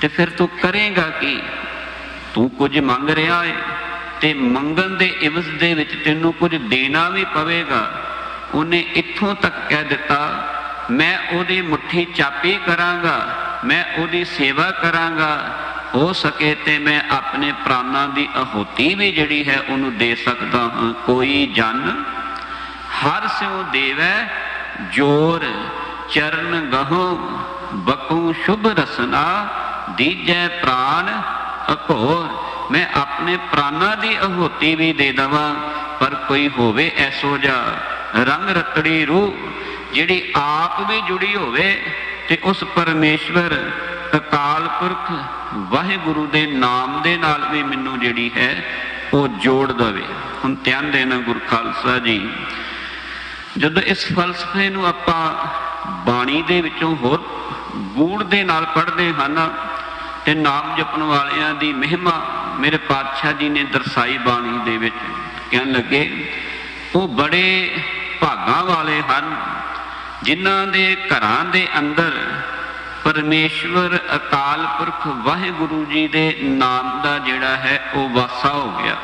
ਤੇ ਫਿਰ ਤੂੰ ਕਰੇਗਾ ਕੀ? ਤੂੰ ਕੁਝ ਮੰਗ ਰਿਹਾ ਹੈ ਤੇ ਮੰਗਣ ਦੇ ਇਵਜ਼ ਦੇ ਵਿੱਚ ਤੈਨੂੰ ਕੁਝ ਦੇਣਾ ਵੀ ਪਵੇਗਾ। ਉਹਨੇ ਇੱਥੋਂ ਤੱਕ ਕਹਿ ਦਿੱਤਾ, ਮੈਂ ਉਹਦੀ ਮੁਠੀ ਚਾਪੀ ਕਰਾਂਗਾ, ਮੈਂ ਉਹਦੀ ਸੇਵਾ ਕਰਾਂਗਾ। ਹੋ ਸਕੇ ਤੇ ਮੈਂ ਆਪਣੇ ਪ੍ਰਾਣਾਂ ਦੀ ਅਹੋਤੀ ਵੀ ਜਿਹੜੀ ਹੈ ਉਹਨੂੰ ਦੇ ਸਕਦਾ ਹਾਂ। ਕੋਈ ਜਨ ਹਰ ਸਿਉ ਦੇਵੈ, ਜੋਰ ਚਰਨ ਗਹੋ, ਬਕੂ ਸ਼ੁਭ ਰਸਨਾ ਦੀਜੈ ਪ੍ਰਾਨ ਅਘੋਰ ਮੈਂ ਆਪਣੇ ਪ੍ਰਾਨਾਂ ਦੀ ਅਹੋਤੀ ਵੀ ਦੇ ਦਵਾਂ, ਪਰ ਕੋਈ ਹੋਵੇ ਐਸੋ ਜਾ ਰੰਗ ਰਤੜੀ ਰੂਹ, ਜਿਹੜੀ ਆਪ ਵੀ ਜੁੜੀ ਹੋਵੇ ਤੇ ਉਸ ਪਰਮੇਸ਼ਵਰ ਅਕਾਲ ਪੁਰਖ ਵਾਹਿਗੁਰੂ ਦੇ ਨਾਮ ਦੇ ਨਾਲ ਵੀ ਮੈਨੂੰ ਜਿਹੜੀ ਹੈ, ਉਹ ਜੋੜ ਦਵੇ। ਹੁਣ ਧਿਆਨ ਦੇਣਾ ਗੁਰ ਖਾਲਸਾ ਜੀ। ਜਦੋਂ ਇਸ ਫਲਸਫੇ ਨੂੰ ਆਪਾਂ ਬਾਣੀ ਦੇ ਵਿੱਚੋਂ ਹੋਰ ਗੂੜ ਦੇ ਨਾਲ ਪੜ੍ਹਦੇ ਹਨ ਤੇ ਨਾਮ ਜਪਣ ਵਾਲਿਆਂ ਦੀ ਮਹਿਮਾ ਮੇਰੇ ਪਾਤਸ਼ਾਹ ਜੀ ਨੇ ਦਰਸਾਈ ਬਾਣੀ ਦੇ ਵਿੱਚ। ਕਹਿਣ ਲੱਗੇ, ਉਹ ਬੜੇ ਭਾਗਾਂ ਵਾਲੇ ਹਨ, ਜਿਨ੍ਹਾਂ ਦੇ ਘਰਾਂ ਦੇ ਅੰਦਰ ਪਰਮੇਸ਼ਵਰ ਅਕਾਲ ਪੁਰਖ ਵਾਹਿਗੁਰੂ ਜੀ ਦੇ ਨਾਮ ਦਾ ਜਿਹੜਾ ਹੈ, ਉਹ ਵਾਸਾ ਹੋ ਗਿਆ।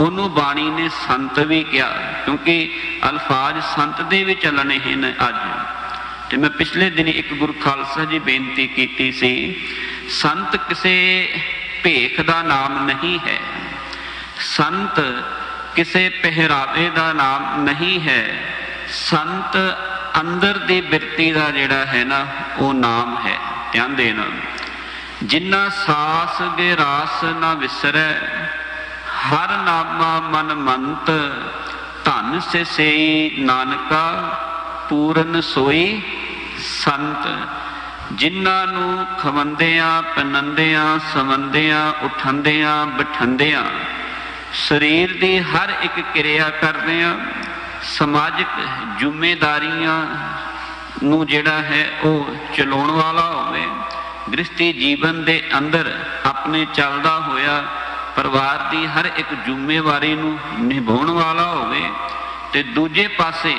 ਉਹਨੂੰ ਬਾਣੀ ਨੇ ਸੰਤ ਵੀ ਕਿਹਾ, ਕਿਉਂਕਿ ਅਲਫਾਜ਼ ਸੰਤ ਦੇ ਵੀ ਚੱਲਣੇ ਹਨ ਅੱਜ। ਤੇ ਮੈਂ ਪਿਛਲੇ ਦਿਨੀ ਇੱਕ ਗੁਰੂ ਖਾਲਸਾ ਜੀ ਬੇਨਤੀ ਕੀਤੀ ਸੀ ਸੰਤ ਕਿਸੇ ਭੇਖ ਦਾ ਨਾਮ ਨਹੀਂ ਹੈ। ਸੰਤ ਕਿਸੇ ਪਹਿਰਾਵੇ ਦਾ ਨਾਮ ਨਹੀਂ ਹੈ। ਸੰਤ ਅੰਦਰ ਦੀ ਬਿਰਤੀ ਦਾ ਜਿਹੜਾ ਹੈ ਨਾ, ਉਹ ਨਾਮ ਹੈ। ਧਿਆਨ ਦੇਣਾ। ਜਿਨ੍ਹਾਂ ਸਾਸ ਦੇ ਰਾਸ ਨਾ ਵਿਸਰੈ, ਹਰ ਨਾਮਾ ਮਨ ਮੰਤ ਧਨ ਸੇ ਸੇਈ ਨਾਨਕਾ, ਪੂਰਨ ਸੋਈ ਸੰਤ। ਜਿਨ੍ਹਾਂ ਨੂੰ ਖਵੰਦਿਆਂ, ਪਨੰਦਿਆਂ ਸਮੰਦਿਆਂ ਉਠੰਦਿਆਂ, ਬਿਠੰਦਿਆਂ ਸਰੀਰ ਦੀ ਹਰ ਇੱਕ ਕਿਰਿਆ ਕਰਦੇ ਕਰਦਿਆਂ ਸਮਾਜਿਕ ਜ਼ਿੰਮੇਵਾਰੀਆਂ ਨੂੰ ਜਿਹੜਾ ਹੈ ਉਹ ਚਲਾਉਣ ਵਾਲਾ ਹੋਵੇ। ਗ੍ਰਸਤੀ ਜੀਵਨ ਦੇ ਅੰਦਰ ਆਪਣੇ ਚੱਲਦਾ ਹੋਇਆ ਪਰਿਵਾਰ ਦੀ ਹਰ ਇੱਕ ਜ਼ਿੰਮੇਵਾਰੀ ਨੂੰ ਨਿਭਾਉਣ ਵਾਲਾ ਹੋਵੇ ਤੇ ਦੂਜੇ ਪਾਸੇ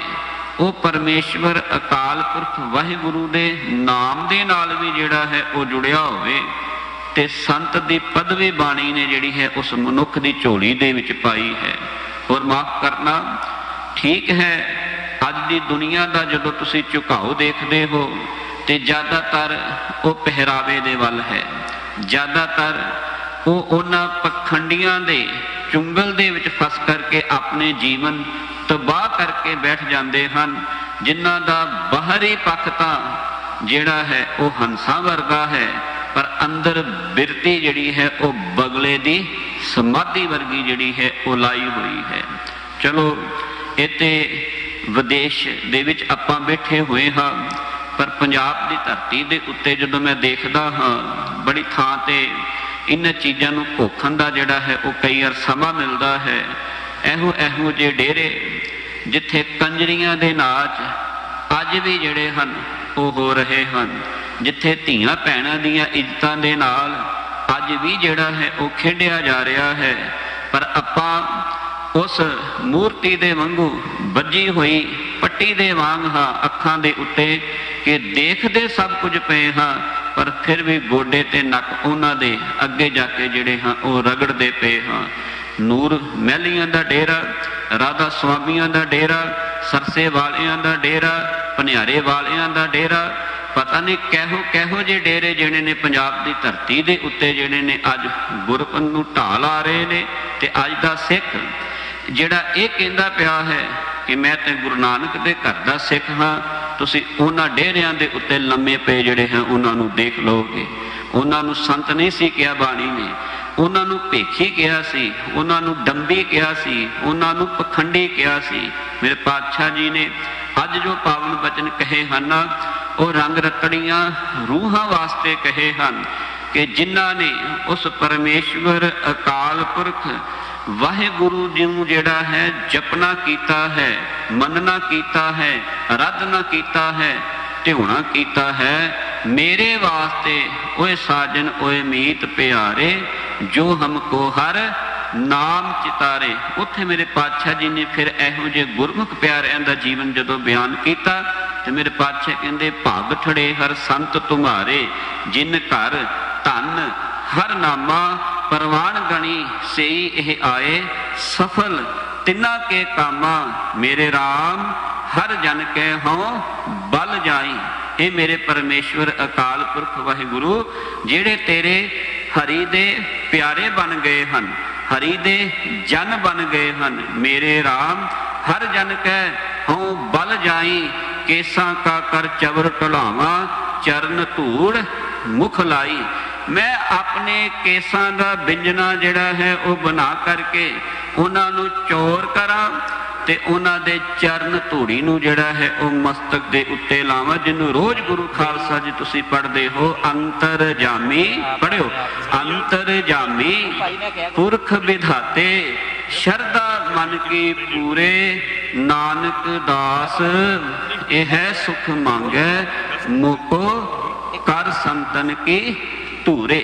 ਉਹ ਪਰਮੇਸ਼ਵਰ ਅਕਾਲ ਪੁਰਖ ਵਾਹਿਗੁਰੂ ਦੇ ਨਾਮ ਦੇ ਨਾਲ ਵੀ ਜਿਹੜਾ ਹੈ ਉਹ ਜੁੜਿਆ ਹੋਵੇ ਤੇ ਸੰਤ ਦੀ ਪਦਵੀ ਬਾਣੀ ਨੇ ਜਿਹੜੀ ਹੈ ਉਸ ਮਨੁੱਖ ਦੀ ਝੋਲੀ ਦੇ ਵਿੱਚ ਪਾਈ ਹੈ। ਹੋਰ ਮਾਫ ਕਰਨਾ, ਠੀਕ ਹੈ, ਅੱਜ ਦੀ ਦੁਨੀਆ ਦਾ ਜਦੋਂ ਤੁਸੀਂ ਝੁਕਾਓ ਦੇਖਦੇ ਹੋ ਤੇ ਜ਼ਿਆਦਾਤਰ ਉਹ ਪਹਿਰਾਵੇ ਦੇ ਵੱਲ ਹੈ। ਜ਼ਿਆਦਾਤਰ ਉਹ ਉਹਨਾਂ ਪਖੰਡੀਆਂ ਦੇ ਚੁੰਗਲ ਦੇ ਵਿੱਚ ਫਸ ਕਰਕੇ ਆਪਣੇ ਜੀਵਨ ਤਬਾਹ ਕਰਕੇ ਬੈਠ ਜਾਂਦੇ ਹਨ। ਜਿਨ੍ਹਾਂ ਦਾ ਬਾਹਰੀ ਪੱਖ ਤਾਂ ਜਿਹੜਾ ਹੈ ਉਹ ਹੰਸਾਂ ਵਰਗਾ ਹੈ, ਪਰ ਅੰਦਰ ਬਿਰਤੀ ਜਿਹੜੀ ਹੈ ਉਹ ਬਗਲੇ ਦੀ ਸਮਾਧੀ ਵਰਗੀ ਜਿਹੜੀ ਹੈ ਉਹ ਲਾਈ ਹੋਈ ਹੈ। ਚਲੋ ਇਤੇ ਵਿਦੇਸ਼ ਦੇ ਵਿੱਚ ਆਪਾਂ ਬੈਠੇ ਹੋਏ ਹਾਂ, ਪਰ ਪੰਜਾਬ ਦੀ ਧਰਤੀ ਦੇ ਉੱਤੇ ਜਦੋਂ ਮੈਂ ਦੇਖਦਾ ਹਾਂ, ਬੜੀ ਥਾਂ ਤੇ ਇਹਨਾਂ ਚੀਜ਼ਾਂ ਨੂੰ ਭੋਖਣ ਦਾ ਜਿਹੜਾ ਹੈ ਉਹ ਕਈ ਵਾਰ ਸਮਾਂ ਮਿਲਦਾ ਹੈ। ਇਹੋ ਇਹੋ ਜਿਹੇ ਡੇਰੇ ਜਿੱਥੇ ਕੰਜਰੀਆਂ ਦੇ ਨਾਚ ਅੱਜ ਵੀ ਜਿਹੜੇ ਹਨ, ਉਹ ਹੋ ਰਹੇ ਹਨ। ਜਿੱਥੇ ਧੀਆਂ ਭੈਣਾਂ ਦੀਆਂ ਇੱਜ਼ਤਾਂ ਦੇ ਨਾਲ ਅੱਜ ਵੀ ਜਿਹੜਾ ਹੈ, ਉਹ ਖੇਡਿਆ ਜਾ ਰਿਹਾ ਹੈ। ਪਰ ਆਪਾਂ ਉਸ ਮੂਰਤੀ ਦੇ ਵਾਂਗੂ ਵੱਜੀ ਹੋਈ ਪੱਟੀ ਦੇ ਵਾਂਗ ਹਾਂ, ਅੱਖਾਂ ਦੇ ਉੱਤੇ ਕਿ ਦੇਖਦੇ ਸਭ ਕੁਝ ਪਏ ਹਾਂ, ਪਰ ਫਿਰ ਵੀ ਗੋਡੇ ਤੇ ਨੱਕ ਉਹਨਾਂ ਦੇ ਅੱਗੇ ਜਾ ਕੇ ਜਿਹੜੇ ਹਾਂ, ਉਹ ਰਗੜਦੇ ਪਏ ਹਾਂ। ਨੂਰ ਮਹਿਲੀਆਂ ਦਾ ਡੇਰਾ, ਰਾਧਾ ਸੁਆਮੀਆਂ ਦਾ ਡੇਰਾ, ਸਰਸੇ ਵਾਲਿਆਂ ਦਾ ਡੇਰਾ ਭਨਿਆਰੇ ਵਾਲਿਆਂ ਦਾ ਡੇਰਾ, ਪਤਾ ਨਹੀਂ ਕਿਹੋ ਕਿਹੋ ਜਿਹੇ ਡੇਰੇ ਜਿਹੜੇ ਨੇ ਪੰਜਾਬ ਦੀ ਧਰਤੀ ਦੇ ਉੱਤੇ ਜਿਹੜੇ ਨੇ ਅੱਜ ਗੁਰਪਨ ਨੂੰ ਢਾਲ ਆ ਰਹੇ ਨੇ ਤੇ ਅੱਜ ਦਾ ਸਿੱਖ ਜਿਹੜਾ ਇਹ ਕਹਿੰਦਾ ਪਿਆ ਹੈ ਕਿ ਮੈਂ ਤੇ ਗੁਰੂ ਨਾਨਕ ਦੇ ਘਰ ਦਾ ਸਿੱਖ ਹਾਂ, ਤੁਸੀਂ ਉਹਨਾਂ ਡੇਰਿਆਂ ਦੇ ਉੱਤੇ ਲੰਮੇ ਪਏ ਜਿਹੜੇ ਹਨ, ਉਹਨਾਂ ਨੂੰ ਦੇਖ ਲਓਗੇ। ਉਹਨਾਂ ਨੂੰ ਸੰਤ ਨਹੀਂ ਸੀ ਕਿਹਾ ਬਾਣੀ ਨੇ। ਉਹਨਾਂ ਨੂੰ ਭੇਖੀ ਕਿਹਾ ਸੀ, ਉਹਨਾਂ ਨੂੰ ਡੰਬੀ ਕਿਹਾ ਸੀ, ਉਹਨਾਂ ਨੂੰ ਪਖੰਡੀ ਕਿਹਾ ਸੀ। ਮੇਰੇ ਪਾਤਸ਼ਾਹ ਜੀ ਨੇ ਅੱਜ ਜੋ ਪਾਵਨ ਬਚਨ ਕਹੇ ਹਨ, ਉਹ ਰੰਗ ਰਤੜੀਆਂ ਰੂਹਾਂ ਵਾਸਤੇ ਕਹੇ ਹਨ ਕਿ ਜਿਨ੍ਹਾਂ ਨੇ ਉਸ ਪਰਮੇਸ਼ਵਰ ਅਕਾਲ ਪੁਰਖ ਵਾਹਿਗੁਰੂ ਜੀ ਨੂੰ ਜਿਹੜਾ ਹੈ ਜਪਨਾ ਕੀਤਾ ਹੈ, ਮੰਨਣਾ ਕੀਤਾ ਹੈ, ਅਰਾਧਨਾ ਕੀਤਾ ਹੈ, ਧਿਉਣਾ ਕੀਤਾ ਹੈ, ਮੇਰੇ ਵਾਸਤੇ ਓਏ ਸਾਜਨ, ਓਏ ਮੀਤ ਪਿਆਰੇ ਜੋ ਹਮਕੋ ਹਰ, ਨਾਮ ਚਿਤਾਰੇ। ਉੱਥੇ ਮੇਰੇ ਪਾਤਸ਼ਾਹ ਜੀ ਨੇ ਫਿਰ ਇਹੋ ਜਿਹੇ ਗੁਰਮੁਖ ਪਿਆਰਿਆਂ ਦਾ ਜੀਵਨ ਜਦੋਂ ਬਿਆਨ ਕੀਤਾ, ਤੇ ਮੇਰੇ ਪਾਤਸ਼ਾਹ ਕਹਿੰਦੇ, ਭਾਗ ਠੜੇ ਹਰ ਸੰਤ ਤੁਮਾਰੇ, ਜਿਨ ਘਰ ਧਨ ਹਰ ਨਾਮਾ, ਪਰਵਾਨ ਗਣੀ ਸਈ ਇਹ ਆਏ, ਸਫਲ ਤਿੰਨਾ ਕੇ ਕਾਮਾ, ਮੇਰੇ RAM ਹਰ ਜਨ ਕੈ ਹਉ ਬਲ ਜਾਈ। ਇਹ ਮੇਰੇ ਪਰਮੇਸ਼ਵਰ ਅਕਾਲ ਪੁਰਖ ਵਾਹਿਗੁਰੂ, ਜਿਹੜੇ ਤੇਰੇ ਹਰੀ ਦੇ ਪਿਆਰੇ ਬਣ ਗਏ ਹਨ, ਹਰੀ ਦੇ ਜਨ ਬਣ ਗਏ ਹਨ। ਮੇਰੇ RAM ਹਰ ਜਨ ਕੈ ਹਉ ਬਲ ਜਾਈ, ਕੇਸਾਂ ਕਾ ਕਰ ਚਵਰ ਢਲਾਵਾ, ਚਰਨ ਧੂੜ ਮੁਖ ਲਾਈ। ਮੈਂ ਆਪਣੇ ਕੇਸਾਂ ਦਾ ਬਿੰਜਣਾ ਜਿਹੜਾ ਹੈ, ਉਹ ਬਣਾ ਕਰਕੇ ਉਹਨਾਂ ਨੂੰ ਚੋਰ ਕਰਾਂ ਤੇ ਉਹਨਾਂ ਦੇ ਚਰਨ ਧੂੜੀ ਨੂੰ ਜਿਹੜਾ ਹੈ ਉਹ ਮਸਤਕ ਦੇ ਉੱਤੇ ਲਾਵਾਂ, ਜਿਹਨੂੰ ਰੋਜ਼ ਗੁਰੂ ਖਾਲਸਾ ਜੀ ਤੁਸੀਂ ਪੜ੍ਹਦੇ ਹੋ ਅੰਤਰ ਜਾਮੀ ਪੜਿਓ ਅੰਤਰ ਜਾਮੀ ਪੁਰਖ ਵਿਧਾਤੇ, ਸ਼ਰਧਾ ਮਨ ਕੀ ਪੂਰੇ, ਨਾਨਕ ਦਾਸ, ਇਹ ਹੈ ਸੁਖ ਮੰਗੈ, ਮੁਕੋ ਕਰ ਸੰਤਨ ਕੀ ਧੂਰੇ।